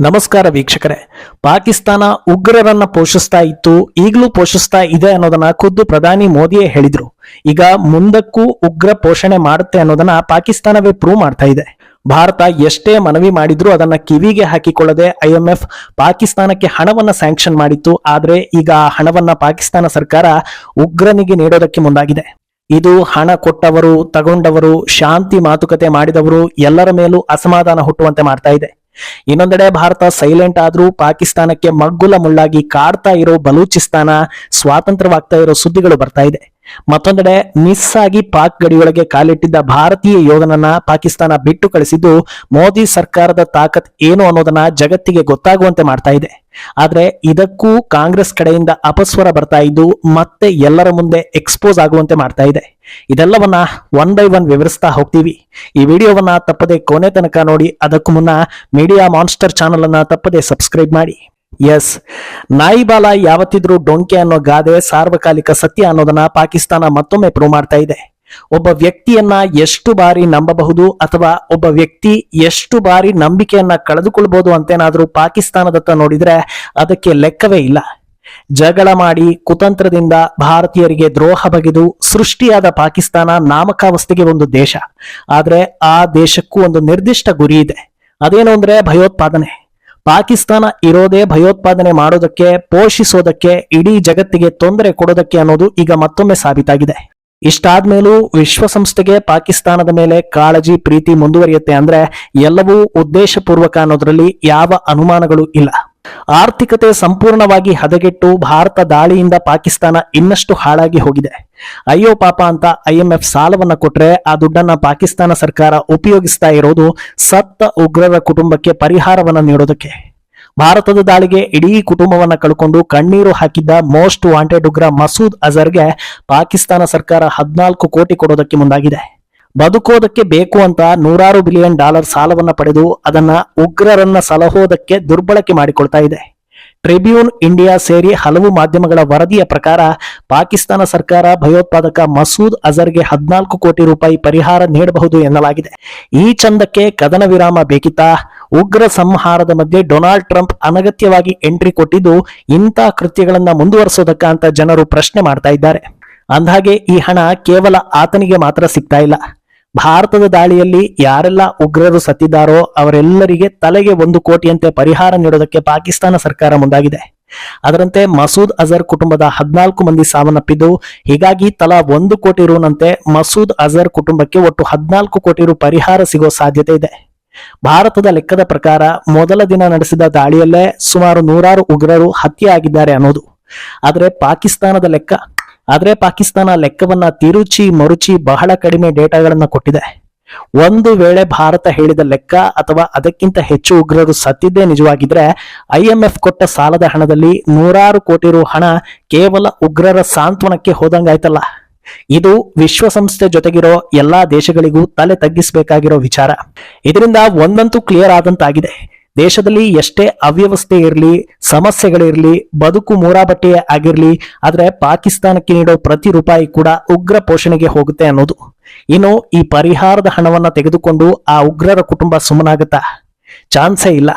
ನಮಸ್ಕಾರ ವೀಕ್ಷಕರೇ. ಪಾಕಿಸ್ತಾನ ಉಗ್ರರನ್ನ ಪೋಷಿಸ್ತಾ ಇತ್ತು, ಈಗಲೂ ಪೋಷಿಸ್ತಾ ಇದೆ ಅನ್ನೋದನ್ನ ಖುದ್ದು ಪ್ರಧಾನಿ ಮೋದಿಯೇ ಹೇಳಿದ್ರು. ಈಗ ಮುಂದಕ್ಕೂ ಉಗ್ರ ಪೋಷಣೆ ಮಾಡುತ್ತೆ ಅನ್ನೋದನ್ನ ಪಾಕಿಸ್ತಾನವೇ ಪ್ರೂವ್ ಮಾಡ್ತಾ ಇದೆ. ಭಾರತ ಎಷ್ಟೇ ಮನವಿ ಮಾಡಿದ್ರೂ ಅದನ್ನ ಕಿವಿಗೆ ಹಾಕಿಕೊಳ್ಳದೆ ಐಎಂಎಫ್ ಪಾಕಿಸ್ತಾನಕ್ಕೆ ಹಣವನ್ನ ಸ್ಯಾಂಕ್ಷನ್ ಮಾಡಿತ್ತು. ಆದ್ರೆ ಈಗ ಆ ಹಣವನ್ನ ಪಾಕಿಸ್ತಾನ ಸರ್ಕಾರ ಉಗ್ರನಿಗೆ ನೀಡೋದಕ್ಕೆ ಮುಂದಾಗಿದೆ. ಇದು ಹಣ ಕೊಟ್ಟವರು, ತಗೊಂಡವರು, ಶಾಂತಿ ಮಾತುಕತೆ ಮಾಡಿದವರು ಎಲ್ಲರ ಮೇಲೂ ಅಸಮಾಧಾನ ಹುಟ್ಟುವಂತೆ ಮಾಡ್ತಾ ಇದೆ. ಇನ್ನೊಂದೆಡೆ ಭಾರತ ಸೈಲೆಂಟ್ ಆದ್ರೂ ಪಾಕಿಸ್ತಾನಕ್ಕೆ ಮಗ್ಗುಲ ಮುಳ್ಳಾಗಿ ಕಾಡ್ತಾ ಇರೋ ಬಲೂಚಿಸ್ತಾನ ಸ್ವಾತಂತ್ರ್ಯವಾಗ್ತಾ ಇರೋ ಸುದ್ದಿಗಳು ಬರ್ತಾ ಇದೆ. ಮತ್ತೊಂದೆಡೆ ಮಿಸ್ ಆಗಿ ಪಾಕ್ ಗಡಿಯೊಳಗೆ ಕಾಲಿಟ್ಟಿದ್ದ ಭಾರತೀಯ ಯೋಧನನ್ನ ಪಾಕಿಸ್ತಾನ ಬಿಟ್ಟು ಕಳಿಸಿದ್ದು ಮೋದಿ ಸರ್ಕಾರದ ತಾಕತ್ ಏನು ಅನ್ನೋದನ್ನ ಜಗತ್ತಿಗೆ ಗೊತ್ತಾಗುವಂತೆ ಮಾಡ್ತಾ ಇದೆ. ಆದ್ರೆ ಇದಕ್ಕೂ ಕಾಂಗ್ರೆಸ್ ಕಡೆಯಿಂದ ಅಪಸ್ವರ ಬರ್ತಾ ಇದ್ದು ಮತ್ತೆ ಎಲ್ಲರ ಮುಂದೆ ಎಕ್ಸ್ಪೋಸ್ ಆಗುವಂತೆ ಮಾಡ್ತಾ ಇದೆ. ಇದೆಲ್ಲವನ್ನ ಒನ್ ಬೈ ಒನ್ ವಿವರಿಸ್ತಾ ಹೋಗ್ತೀವಿ. ಈ ವಿಡಿಯೋವನ್ನ ತಪ್ಪದೆ ಕೊನೆ ತನಕ ನೋಡಿ ಅದಕ್ಕೂ ಮುನ್ನ ಮೀಡಿಯಾ ಮಾನ್ಸ್ಟರ್ ಚಾನಲ್ ಅನ್ನ ತಪ್ಪದೆ ಸಬ್ಸ್ಕ್ರೈಬ್ ಮಾಡಿ. ಎಸ್ ನಾಯಿಬಾಲ ಯಾವತ್ತಿದ್ರೂ ಡೊಂಕೆ ಅನ್ನೋ ಗಾದೆ ಸಾರ್ವಕಾಲಿಕ ಸತ್ಯ ಅನ್ನೋದನ್ನ ಪಾಕಿಸ್ತಾನ ಮತ್ತೊಮ್ಮೆ ಪ್ರೂವ್ ಮಾಡ್ತಾ ಇದೆ. ಒಬ್ಬ ವ್ಯಕ್ತಿಯನ್ನ ಎಷ್ಟು ಬಾರಿ ನಂಬಬಹುದು ಅಥವಾ ಒಬ್ಬ ವ್ಯಕ್ತಿ ಎಷ್ಟು ಬಾರಿ ನಂಬಿಕೆಯನ್ನ ಕಳೆದುಕೊಳ್ಬಹುದು ಅಂತೇನಾದ್ರೂ ಪಾಕಿಸ್ತಾನದತ್ತ ನೋಡಿದ್ರೆ ಅದಕ್ಕೆ ಲೆಕ್ಕವೇ ಇಲ್ಲ. ಜಗಳ ಮಾಡಿ ಕುತಂತ್ರದಿಂದ ಭಾರತೀಯರಿಗೆ ದ್ರೋಹ ಬಗೆದು ಸೃಷ್ಟಿಯಾದ ಪಾಕಿಸ್ತಾನ ನಾಮಕಾವಸ್ಥೆಗೆ ಒಂದು ದೇಶ. ಆದ್ರೆ ಆ ದೇಶಕ್ಕೂ ಒಂದು ನಿರ್ದಿಷ್ಟ ಗುರಿ ಇದೆ. ಅದೇನು ಅಂದ್ರೆ ಭಯೋತ್ಪಾದನೆ. ಪಾಕಿಸ್ತಾನ ಇರೋದೇ ಭಯೋತ್ಪಾದನೆ ಮಾಡೋದಕ್ಕೆ, ಪೋಷಿಸೋದಕ್ಕೆ, ಇಡೀ ಜಗತ್ತಿಗೆ ತೊಂದರೆ ಕೊಡೋದಕ್ಕೆ ಅನ್ನೋದು ಈಗ ಮತ್ತೊಮ್ಮೆ ಸಾಬೀತಾಗಿದೆ. ಇಷ್ಟಾದ್ಮೇಲೂ ವಿಶ್ವಸಂಸ್ಥೆಗೆ ಪಾಕಿಸ್ತಾನದ ಮೇಲೆ ಕಾಳಜಿ, ಪ್ರೀತಿ ಮುಂದುವರಿಯುತ್ತೆ ಅಂದ್ರೆ ಎಲ್ಲವೂ ಉದ್ದೇಶಪೂರ್ವಕ ಅನ್ನೋದ್ರಲ್ಲಿ ಯಾವ ಅನುಮಾನಗಳು ಇಲ್ಲ. ಆರ್ಥಿಕತೆ ಸಂಪೂರ್ಣವಾಗಿ ಹದಗೆಟ್ಟು ಭಾರತ ದಾಳಿಯಿಂದ ಪಾಕಿಸ್ತಾನ ಇನ್ನಷ್ಟು ಹಾಳಾಗಿ ಹೋಗಿದೆ. ಅಯ್ಯೋ ಪಾಪ ಅಂತ ಐಎಂಎಫ್ ಸಾಲವನ್ನ ಕೊಟ್ರೆ ಆ ದುಡ್ಡನ್ನ ಪಾಕಿಸ್ತಾನ ಸರ್ಕಾರ ಉಪಯೋಗಿಸ್ತಾ ಇರೋದು ಸತ್ತ ಉಗ್ರರ ಕುಟುಂಬಕ್ಕೆ ಪರಿಹಾರವನ್ನ ನೀಡೋದಕ್ಕೆ. ಭಾರತದ ದಾಳಿಗೆ ಇಡೀ ಕುಟುಂಬವನ್ನ ಕಳ್ಕೊಂಡು ಕಣ್ಣೀರು ಹಾಕಿದ್ದ ಮೋಸ್ಟ್ ವಾಂಟೆಡ್ ಉಗ್ರ ಮಸೂದ್ ಅಜರ್ಗೆ ಪಾಕಿಸ್ತಾನ ಸರ್ಕಾರ ಹದಿನಾಲ್ಕು ಕೋಟಿ ಕೊಡೋದಕ್ಕೆ ಮುಂದಾಗಿದೆ. ಬದುಕೋದಕ್ಕೆ ಬೇಕು ಅಂತ ನೂರಾರು ಬಿಲಿಯನ್ ಡಾಲರ್ ಸಾಲವನ್ನ ಪಡೆದು ಅದನ್ನ ಉಗ್ರರನ್ನ ಸಲಹೋದಕ್ಕೆ ದುರ್ಬಳಕೆ ಮಾಡಿಕೊಳ್ತಾ ಇದೆ. ಟ್ರಿಬ್ಯೂನ್ ಇಂಡಿಯಾ ಸೇರಿ ಹಲವು ಮಾಧ್ಯಮಗಳ ವರದಿಯ ಪ್ರಕಾರ ಪಾಕಿಸ್ತಾನ ಸರ್ಕಾರ ಭಯೋತ್ಪಾದಕ ಮಸೂದ್ ಅಜರ್ಗೆ ಹದಿನಾಲ್ಕು ಕೋಟಿ ರೂಪಾಯಿ ಪರಿಹಾರ ನೀಡಬಹುದು ಎನ್ನಲಾಗಿದೆ. ಈ ಚಂದಕ್ಕೆ ಕದನ ವಿರಾಮ ಬೇಕಿತ್ತಾ? ಉಗ್ರ ಸಂಹಾರದ ಮಧ್ಯೆ ಡೊನಾಲ್ಡ್ ಟ್ರಂಪ್ ಅನಗತ್ಯವಾಗಿ ಎಂಟ್ರಿ ಕೊಟ್ಟಿದ್ದು ಇಂಥ ಕೃತ್ಯಗಳನ್ನ ಮುಂದುವರೆಸೋದಕ್ಕ ಅಂತ ಜನರು ಪ್ರಶ್ನೆ ಮಾಡ್ತಾ ಇದ್ದಾರೆ. ಅಂದ್ಹಾಗೆ ಈ ಹಣ ಕೇವಲ ಆತನಿಗೆ ಮಾತ್ರ ಸಿಗ್ತಾ ಇಲ್ಲ. ಭಾರತದ ದಾಳಿಯಲ್ಲಿ ಯಾರೆಲ್ಲ ಉಗ್ರರು ಸತ್ತಿದ್ದಾರೋ ಅವರೆಲ್ಲರಿಗೆ ತಲೆಗೆ ಒಂದು ಕೋಟಿಯಂತೆ ಪರಿಹಾರ ನೀಡೋದಕ್ಕೆ ಪಾಕಿಸ್ತಾನ ಸರ್ಕಾರ ಮುಂದಾಗಿದೆ. ಅದರಂತೆ ಮಸೂದ್ ಅಜರ್ ಕುಟುಂಬದ ಹದಿನಾಲ್ಕು ಮಂದಿ ಸಾವನ್ನಪ್ಪಿದ್ದು, ಹೀಗಾಗಿ ತಲಾ ಒಂದು ಕೋಟಿ ರೂನಂತೆ ಮಸೂದ್ ಅಜರ್ ಕುಟುಂಬಕ್ಕೆ ಒಟ್ಟು ಹದಿನಾಲ್ಕು ಕೋಟಿ ರು ಪರಿಹಾರ ಸಿಗೋ ಸಾಧ್ಯತೆ ಇದೆ. ಭಾರತದ ಲೆಕ್ಕದ ಪ್ರಕಾರ ಮೊದಲ ದಿನ ನಡೆಸಿದ ದಾಳಿಯಲ್ಲೇ ಸುಮಾರು ನೂರಾರು ಉಗ್ರರು ಹತ್ಯೆ ಆಗಿದ್ದಾರೆ ಅನ್ನೋದು. ಆದರೆ ಪಾಕಿಸ್ತಾನದ ಲೆಕ್ಕ ಆದ್ರೆ ಪಾಕಿಸ್ತಾನ ಲೆಕ್ಕವನ್ನ ತಿರುಚಿ ಮರುಚಿ ಬಹಳ ಕಡಿಮೆ ಡೇಟಾಗಳನ್ನ ಕೊಟ್ಟಿದೆ. ಒಂದು ವೇಳೆ ಭಾರತ ಹೇಳಿದ ಲೆಕ್ಕ ಅಥವಾ ಅದಕ್ಕಿಂತ ಹೆಚ್ಚು ಉಗ್ರರು ಸತ್ತಿದ್ದೇ ನಿಜವಾಗಿದ್ರೆ ಐಎಂಎಫ್ ಕೊಟ್ಟ ಸಾಲದ ಹಣದಲ್ಲಿ ನೂರಾರು ಕೋಟಿ ರು ಹಣ ಕೇವಲ ಉಗ್ರರ ಸಾಂತ್ವನಕ್ಕೆ ಹೋದಂಗಾಯ್ತಲ್ಲ. ಇದು ವಿಶ್ವಸಂಸ್ಥೆ ಜೊತೆಗಿರೋ ಎಲ್ಲಾ ದೇಶಗಳಿಗೂ ತಲೆ ತಗ್ಗಿಸಬೇಕಾಗಿರೋ ವಿಚಾರ. ಇದರಿಂದ ಒಂದಂತೂ ಕ್ಲಿಯರ್ ಆದಂತಾಗಿದೆ. ದೇಶದಲ್ಲಿ ಎಷ್ಟೇ ಅವ್ಯವಸ್ಥೆ ಇರಲಿ ಸಮಸ್ಯೆಗಳಿರಲಿ ಬದುಕು ಮೂರಾಬಟ್ಟೆ ಆಗಿರಲಿ, ಆದರೆ ಪಾಕಿಸ್ತಾನಕ್ಕೆ ನೀಡೋ ಪ್ರತಿ ರೂಪಾಯಿ ಕೂಡ ಉಗ್ರ ಪೋಷಣೆಗೆ ಹೋಗುತ್ತೆ ಅನ್ನೋದು. ಇನ್ನು ಈ ಪರಿಹಾರದ ಹಣವನ್ನು ತೆಗೆದುಕೊಂಡು ಆ ಉಗ್ರರ ಕುಟುಂಬ ಸುಮ್ಮನಾಗುತ್ತಾ? ಚಾನ್ಸೇ ಇಲ್ಲ.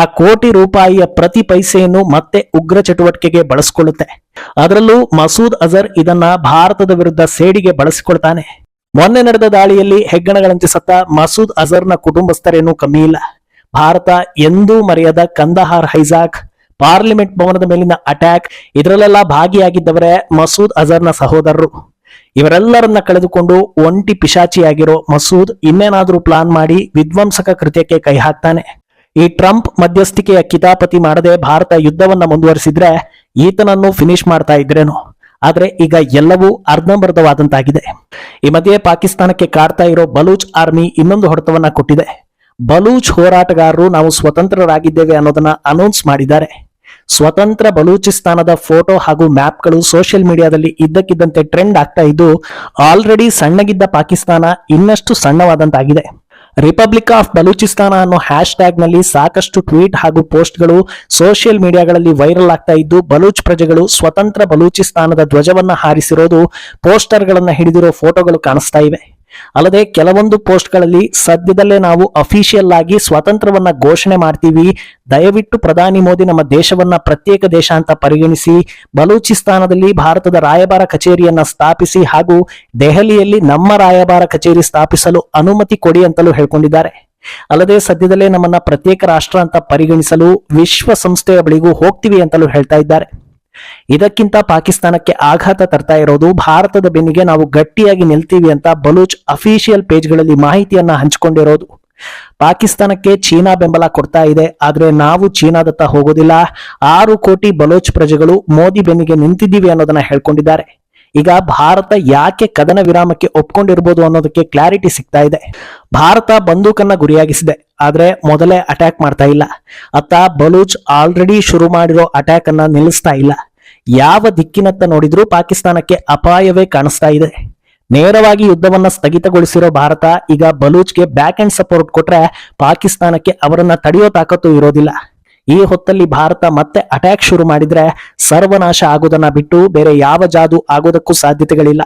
ಆ ಕೋಟಿ ರೂಪಾಯಿಯ ಪ್ರತಿ ಪೈಸೆಯನ್ನು ಮತ್ತೆ ಉಗ್ರ ಚಟುವಟಿಕೆಗೆ ಬಳಸಿಕೊಳ್ಳುತ್ತೆ. ಅದರಲ್ಲೂ ಮಸೂದ್ ಅಜರ್ ಇದನ್ನ ಭಾರತದ ವಿರುದ್ಧ ಸೇಡಿಗೆ ಬಳಸಿಕೊಳ್ತಾನೆ. ಮೊನ್ನೆ ನಡೆದ ದಾಳಿಯಲ್ಲಿ ಹೆಗ್ಗಣಗಳಂತೆ ಸತ್ತ ಮಸೂದ್ ಅಜರ್ನ ಕುಟುಂಬಸ್ಥರೇನೂ ಕಮ್ಮಿ ಇಲ್ಲ. ಭಾರತ ಎಂದೂ ಮರೆಯದ ಕಂದಹಾರ್, ಹೈಜಾಕ್ ಪಾರ್ಲಿಮೆಂಟ್ ಭವನದ ಮೇಲಿನ ಅಟ್ಯಾಕ್, ಇದರಲ್ಲೆಲ್ಲ ಭಾಗಿಯಾಗಿದ್ದವರೇ ಮಸೂದ್ ಅಜರ್ನ ಸಹೋದರರು. ಇವರೆಲ್ಲರನ್ನ ಕಳೆದುಕೊಂಡು ಒಂಟಿ ಪಿಶಾಚಿಯಾಗಿರೋ ಮಸೂದ್ ಇನ್ನೇನಾದ್ರೂ ಪ್ಲಾನ್ ಮಾಡಿ ವಿಧ್ವಂಸಕ ಕೃತ್ಯಕ್ಕೆ ಕೈ ಹಾಕ್ತಾನೆ. ಈ ಟ್ರಂಪ್ ಮಧ್ಯಸ್ಥಿಕೆಯ ಕಿತಾಪತಿ ಮಾಡದೆ ಭಾರತ ಯುದ್ಧವನ್ನ ಮುಂದುವರಿಸಿದ್ರೆ ಈತನನ್ನು ಫಿನಿಶ್ ಮಾಡ್ತಾ ಇದ್ರೇನು. ಆದ್ರೆ ಈಗ ಎಲ್ಲವೂ ಅರ್ಧಂಬರ್ಧವಾದಂತಾಗಿದೆ. ಈ ಮಧ್ಯೆ ಪಾಕಿಸ್ತಾನಕ್ಕೆ ಕಾಡ್ತಾ ಇರೋ ಬಲೂಚ್ ಆರ್ಮಿ ಇನ್ನೊಂದು ಹೊಡೆತವನ್ನ ಕೊಟ್ಟಿದೆ. ಬಲೂಚ್ ಹೋರಾಟಗಾರರು ನಾವು ಸ್ವತಂತ್ರರಾಗಿದ್ದೇವೆ ಅನ್ನೋದನ್ನ ಅನೌನ್ಸ್ ಮಾಡಿದ್ದಾರೆ. ಸ್ವತಂತ್ರ ಬಲೂಚಿಸ್ತಾನದ ಫೋಟೋ ಹಾಗೂ ಮ್ಯಾಪ್ಗಳು ಸೋಷಿಯಲ್ ಮೀಡಿಯಾದಲ್ಲಿ ಇದ್ದಕ್ಕಿದ್ದಂತೆ ಟ್ರೆಂಡ್ ಆಗ್ತಾ ಇದ್ದು ಆಲ್ರೆಡಿ ಸಣ್ಣಗಿದ್ದ ಪಾಕಿಸ್ತಾನ ಇನ್ನಷ್ಟು ಸಣ್ಣವಾದಂತಾಗಿದೆ. ರಿಪಬ್ಲಿಕ್ ಆಫ್ ಬಲೂಚಿಸ್ತಾನ ಅನ್ನೋ ಹ್ಯಾಶ್ ಟ್ಯಾಗ್ನಲ್ಲಿ ಸಾಕಷ್ಟು ಟ್ವೀಟ್ ಹಾಗೂ ಪೋಸ್ಟ್ಗಳು ಸೋಷಿಯಲ್ ಮೀಡಿಯಾಗಳಲ್ಲಿ ವೈರಲ್ ಆಗ್ತಾ ಇದ್ದು, ಬಲೂಚ್ ಪ್ರಜೆಗಳು ಸ್ವತಂತ್ರ ಬಲೂಚಿಸ್ತಾನದ ಧ್ವಜವನ್ನ ಹಾರಿಸಿರೋದು ಪೋಸ್ಟರ್ಗಳನ್ನ ಹಿಡಿದಿರೋ ಫೋಟೋಗಳು ಕಾಣಿಸ್ತಾ ಇವೆ. ಅಲ್ಲದೆ ಕೆಲವೊಂದು ಪೋಸ್ಟ್ಗಳಲ್ಲಿ ಸದ್ಯದಲ್ಲೇ ನಾವು ಅಫಿಷಿಯಲ್ ಆಗಿ ಸ್ವಾತಂತ್ರ್ಯವನ್ನ ಘೋಷಣೆ ಮಾಡ್ತೀವಿ. ದಯವಿಟ್ಟು ಪ್ರಧಾನಿ ಮೋದಿ ನಮ್ಮ ದೇಶವನ್ನ ಪ್ರತ್ಯೇಕ ದೇಶ ಅಂತ ಪರಿಗಣಿಸಿ, ಬಲೂಚಿಸ್ತಾನದಲ್ಲಿ ಭಾರತದ ರಾಯಭಾರ ಕಚೇರಿಯನ್ನ ಸ್ಥಾಪಿಸಿ ಹಾಗೂ ದೆಹಲಿಯಲ್ಲಿ ನಮ್ಮ ರಾಯಭಾರ ಕಚೇರಿ ಸ್ಥಾಪಿಸಲು ಅನುಮತಿ ಕೊಡಿ ಅಂತಲೂ ಹೇಳ್ಕೊಂಡಿದ್ದಾರೆ. ಅಲ್ಲದೆ ಸದ್ಯದಲ್ಲೇ ನಮ್ಮನ್ನ ಪ್ರತ್ಯೇಕ ರಾಷ್ಟ್ರ ಅಂತ ಪರಿಗಣಿಸಲು ವಿಶ್ವಸಂಸ್ಥೆಯ ಬಳಿಗೂ ಹೋಗ್ತೀವಿ ಅಂತಲೂ ಹೇಳ್ತಾ ಇದ್ದಾರೆ. ಇದಕ್ಕಿಂತ ಪಾಕಿಸ್ತಾನಕ್ಕೆ ಆಘಾತ ತರ್ತಾ ಇರೋದು ಭಾರತದ ಬೆನ್ನಿಗೆ ನಾವು ಗಟ್ಟಿಯಾಗಿ ನಿಲ್ತೀವಿ ಅಂತ ಬಲೂಚ್ ಅಫಿಷಿಯಲ್ ಪೇಜ್ಗಳಲ್ಲಿ ಮಾಹಿತಿಯನ್ನ ಹಂಚಿಕೊಂಡಿರೋದು. ಪಾಕಿಸ್ತಾನಕ್ಕೆ ಚೀನಾ ಬೆಂಬಲ ಕೊಡ್ತಾ ಇದೆ, ಆದ್ರೆ ನಾವು ಚೀನಾದತ್ತ ಹೋಗೋದಿಲ್ಲ. ಆರು ಕೋಟಿ ಬಲೋಚ್ ಪ್ರಜೆಗಳು ಮೋದಿ ಬೆನ್ನಿಗೆ ನಿಂತಿದ್ದೀವಿ ಅನ್ನೋದನ್ನ ಹೇಳ್ಕೊಂಡಿದ್ದಾರೆ. ಈಗ ಭಾರತ ಯಾಕೆ ಕದನ ವಿರಾಮಕ್ಕೆ ಒಪ್ಕೊಂಡಿರ್ಬೋದು ಅನ್ನೋದಕ್ಕೆ ಕ್ಲಾರಿಟಿ ಸಿಗ್ತಾ ಇದೆ. ಭಾರತ ಬಂದೂಕನ್ನ ಗುರಿಯಾಗಿಸಿದೆ, ಆದ್ರೆ ಮೊದಲೇ ಅಟ್ಯಾಕ್ ಮಾಡ್ತಾ ಇಲ್ಲ. ಅತ್ತ ಬಲೂಚ್ ಆಲ್ರೆಡಿ ಶುರು ಮಾಡಿರೋ ಅಟ್ಯಾಕ್ ಅನ್ನ ನಿಲ್ಲಿಸ್ತಾ ಇಲ್ಲ. ಯಾವ ದಿಕ್ಕಿನತ್ತ ನೋಡಿದ್ರೂ ಪಾಕಿಸ್ತಾನಕ್ಕೆ ಅಪಾಯವೇ ಕಾಣಿಸ್ತಾ ಇದೆ. ನೇರವಾಗಿ ಯುದ್ಧವನ್ನ ಸ್ಥಗಿತಗೊಳಿಸಿರೋ ಭಾರತ ಈಗ ಬಲೂಚ್ಗೆ ಬ್ಯಾಕ್ ಅಂಡ್ ಸಪೋರ್ಟ್ ಕೊಟ್ರೆ ಪಾಕಿಸ್ತಾನಕ್ಕೆ ಅವರನ್ನ ತಡೆಯೋ ತಾಕತ್ತು ಇರೋದಿಲ್ಲ. ಈ ಹೊತ್ತಲ್ಲಿ ಭಾರತ ಮತ್ತೆ ಅಟ್ಯಾಕ್ ಶುರು ಮಾಡಿದ್ರೆ ಸರ್ವನಾಶ ಆಗೋದನ್ನ ಬಿಟ್ಟು ಬೇರೆ ಯಾವ ಜಾದು ಆಗೋದಕ್ಕೂ ಸಾಧ್ಯತೆಗಳಿಲ್ಲ.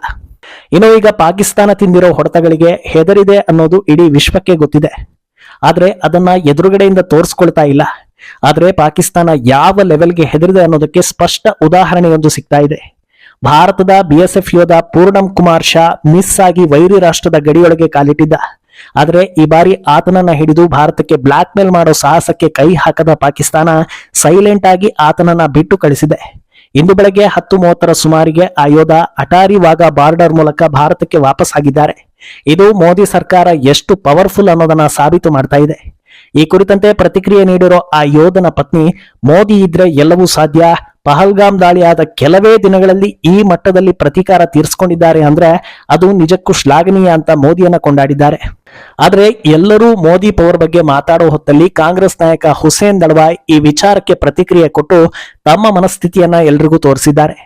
ಇನ್ನು ಈಗ ಪಾಕಿಸ್ತಾನ ತಿಂದಿರೋ ಹೊಡೆತಗಳಿಗೆ ಹೆದರಿದೆ ಅನ್ನೋದು ಇಡೀ ವಿಶ್ವಕ್ಕೆ ಗೊತ್ತಿದೆ. ಆದ್ರೆ ಅದನ್ನ ಎದುರುಗಡೆಯಿಂದ ತೋರಿಸ್ಕೊಳ್ತಾ ಇಲ್ಲ. ಆದ್ರೆ ಪಾಕಿಸ್ತಾನ ಯಾವ ಲೆವೆಲ್ಗೆ ಹೆದರಿದೆ ಅನ್ನೋದಕ್ಕೆ ಸ್ಪಷ್ಟ ಉದಾಹರಣೆಯೊಂದು ಸಿಗ್ತಾ ಇದೆ. ಭಾರತದ ಬಿಎಸ್ಎಫ್ ಯೋಧ ಪೂರ್ಣಂ ಕುಮಾರ್ ಶಾ ಮಿಸ್ ಆಗಿ ವೈರಿ ರಾಷ್ಟ್ರದ ಗಡಿಯೊಳಗೆ ಕಾಲಿಟ್ಟಿದ್ದ. ಆದರೆ ಈ ಬಾರಿ ಆತನನ್ನ ಹಿಡಿದು ಭಾರತಕ್ಕೆ ಬ್ಲಾಕ್ ಮೇಲ್ ಮಾಡೋ ಸಾಹಸಕ್ಕೆ ಕೈ ಹಾಕದ ಪಾಕಿಸ್ತಾನ ಸೈಲೆಂಟ್ ಆಗಿ ಆತನನ್ನ ಬಿಟ್ಟು ಕಳಿಸಿದೆ. ಇಂದು ಬೆಳಗ್ಗೆ ಹತ್ತು ಮೂವತ್ತರ ಸುಮಾರಿಗೆ ಆ ಯೋಧ ಅಟಾರಿ ವಾಘಾ ಬಾರ್ಡರ್ ಮೂಲಕ ಭಾರತಕ್ಕೆ ವಾಪಸ್ ಆಗಿದ್ದಾರೆ ಇದು ಮೋದಿ ಸರ್ಕಾರ ಎಷ್ಟು ಪವರ್ಫುಲ್ ಅನ್ನೋದನ್ನ ಸಾಬೀತು ಮಾಡ್ತಾ ಇದೆ. ಈ ಕುರಿತಂತೆ ಪ್ರತಿಕ್ರಿಯೆ ನೀಡಿರೋ ಆ ಯೋಧನ ಪತ್ನಿ, ಮೋದಿ ಇದ್ರೆ ಎಲ್ಲವೂ ಸಾಧ್ಯ. ಪಹಲ್ಗಾಮ್ ದಾಳಿಯಾದ ಕೆಲವೇ ದಿನಗಳಲ್ಲಿ ಈ ಮಟ್ಟದಲ್ಲಿ ಪ್ರತೀಕಾರ ತೀರಿಸಿಕೊಂಡಿದ್ದಾರೆ ಅಂದ್ರೆ ಅದು ನಿಜಕ್ಕೂ ಶ್ಲಾಘನೀಯ ಅಂತ ಮೋದಿಯನ್ನ ಕೊಂಡಾಡಿದ್ದಾರೆ. ಆದ್ರೆ ಎಲ್ಲರೂ ಮೋದಿ ಪವರ್ ಬಗ್ಗೆ ಮಾತಾಡೋ ಹೊತ್ತಲ್ಲಿ ಕಾಂಗ್ರೆಸ್ ನಾಯಕ ಹುಸೇನ್ ದಳವಾಯ್ ಈ ವಿಚಾರಕ್ಕೆ ಪ್ರತಿಕ್ರಿಯೆ ಕೊಟ್ಟು ತಮ್ಮ ಮನಸ್ಥಿತಿಯನ್ನ ಎಲ್ರಿಗೂ ತೋರಿಸಿದ್ದಾರೆ.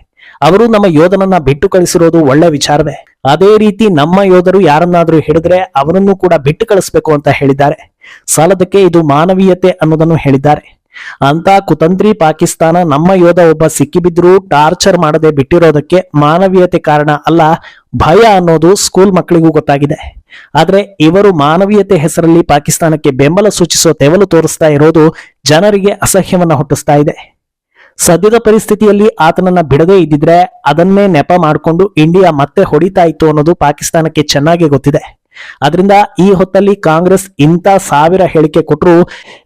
ಅವರು ನಮ್ಮ ಯೋಧನನ್ನ ಬಿಟ್ಟು ಕಳಿಸಿರೋದು ಒಳ್ಳೆ ವಿಚಾರವೇ. ಅದೇ ರೀತಿ ನಮ್ಮ ಯೋಧರು ಯಾರನ್ನಾದ್ರೂ ಹಿಡಿದ್ರೆ ಅವರನ್ನು ಕೂಡ ಬಿಟ್ಟು ಕಳಿಸ್ಬೇಕು ಅಂತ ಹೇಳಿದ್ದಾರೆ. ಸಾಲದಕ್ಕೆ ಇದು ಮಾನವೀಯತೆ ಅನ್ನೋದನ್ನು ಹೇಳಿದ್ದಾರೆ. ಅಂತ ಕುತಂತ್ರಿ ಪಾಕಿಸ್ತಾನ ನಮ್ಮ ಯೋಧ ಒಬ್ಬ ಸಿಕ್ಕಿಬಿದ್ರೂ ಟಾರ್ಚರ್ ಮಾಡದೆ ಬಿಟ್ಟಿರೋದಕ್ಕೆ ಮಾನವೀಯತೆ ಕಾರಣ ಅಲ್ಲ, ಭಯ ಅನ್ನೋದು ಸ್ಕೂಲ್ ಮಕ್ಕಳಿಗೂ ಗೊತ್ತಾಗಿದೆ. ಆದ್ರೆ ಇವರು ಮಾನವೀಯತೆ ಹೆಸರಲ್ಲಿ ಪಾಕಿಸ್ತಾನಕ್ಕೆ ಬೆಂಬಲ ಸೂಚಿಸೋ ತೆವಲು ತೋರಿಸ್ತಾ ಇರೋದು ಜನರಿಗೆ ಅಸಹ್ಯವನ್ನ ಹುಟ್ಟಿಸ್ತಾ ಇದೆ. ಸದ್ಯದ ಪರಿಸ್ಥಿತಿಯಲ್ಲಿ ಆತನನ್ನ ಬಿಡದೇ ಇದ್ದಿದ್ರೆ ಅದನ್ನೇ ನೆಪ ಮಾಡಿಕೊಂಡು ಇಂಡಿಯಾ ಮತ್ತೆ ಹೊಡಿತಾ ಇತ್ತು ಅನ್ನೋದು ಪಾಕಿಸ್ತಾನಕ್ಕೆ ಚೆನ್ನಾಗಿ ಗೊತ್ತಿದೆ. ಅದರಿಂದ ಈ ಹೊತ್ತಲ್ಲಿ ಕಾಂಗ್ರೆಸ್ ಇಂಥ ಸಾವಿರ ಹೇಳಿಕೆ ಕೊಟ್ಟರು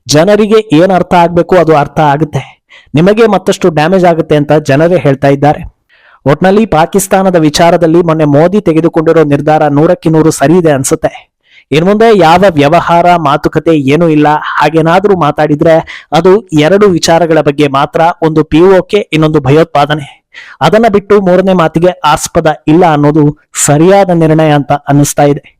ಜನರಿಗೆ ಏನ್ ಅರ್ಥ ಆಗ್ಬೇಕು ಅದು ಅರ್ಥ ಆಗುತ್ತೆ. ನಿಮಗೆ ಮತ್ತಷ್ಟು ಡ್ಯಾಮೇಜ್ ಆಗುತ್ತೆ ಅಂತ ಜನರೇ ಹೇಳ್ತಾ ಇದ್ದಾರೆ. ಒಟ್ನಲ್ಲಿ ಪಾಕಿಸ್ತಾನದ ವಿಚಾರದಲ್ಲಿ ಮೊನ್ನೆ ಮೋದಿ ತೆಗೆದುಕೊಂಡಿರೋ ನಿರ್ಧಾರ ನೂರಕ್ಕೆ ನೂರು ಸರಿ ಇದೆ ಅನ್ಸುತ್ತೆ. ಇನ್ ಮುಂದೆ ಯಾವ ವ್ಯವಹಾರ, ಮಾತುಕತೆ ಏನೂ ಇಲ್ಲ. ಹಾಗೇನಾದ್ರೂ ಮಾತಾಡಿದ್ರೆ ಅದು ಎರಡು ವಿಚಾರಗಳ ಬಗ್ಗೆ ಮಾತ್ರ ಒಂದು ಪಿಒಕೆ ಇನ್ನೊಂದು ಭಯೋತ್ಪಾದನೆ. ಅದನ್ನ ಬಿಟ್ಟು ಮೂರನೇ ಮಾತಿಗೆ ಆಸ್ಪದ ಇಲ್ಲ ಅನ್ನೋದು ಸರಿಯಾದ ನಿರ್ಣಯ ಅಂತ ಅನ್ನಿಸ್ತಾ ಇದೆ.